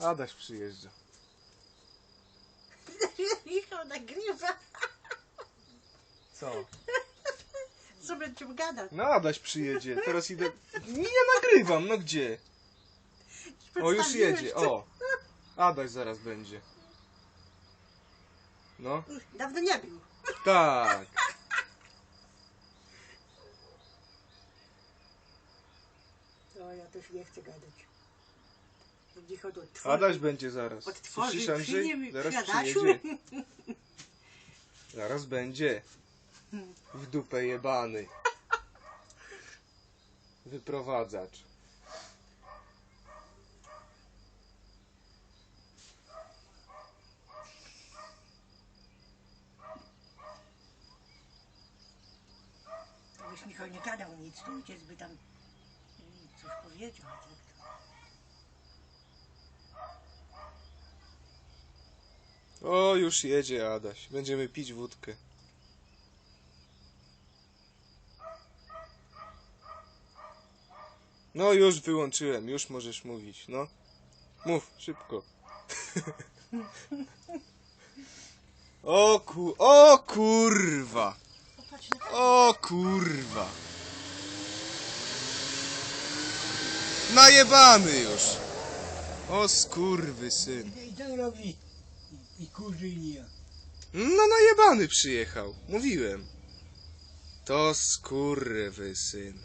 Adaś przyjeżdża. Michał nagrywa. Co? Co będziemy gadać? No Adaś przyjedzie. Teraz idę... Nie nagrywam, no gdzie? O, już jedzie, o. Adaś zaraz będzie. No, Dawno nie był. tak. No ja też nie chcę gadać. Będzie chodź otworzyć. Adaś będzie zaraz. Otworzyć, Słyszysz Andrzej? Zaraz przyjedzie. Zaraz będzie. W dupę jebany. Wyprowadzacz. Byś Michał nie gadał nic, to ojciec by tam coś powiedział. tak O, już jedzie Adaś. Będziemy pić wódkę. No już wyłączyłem, już możesz mówić, no. Mów, szybko. o ku... O kurwa! O kurwa! Najebany już! O skurwy syn. I, i kurzy i nie. No najebany przyjechał, mówiłem. To skurwy syn.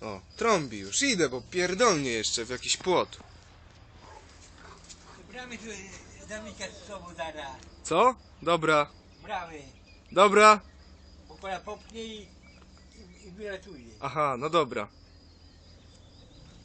O, trąbi już, idę, bo pierdolnie jeszcze w jakiś płot. Bramy tu zamyka z sobą zaraz. Co? Dobra, Bramy. dobra. Bo pana popnie i, i, i wyratuje. Aha, no dobra.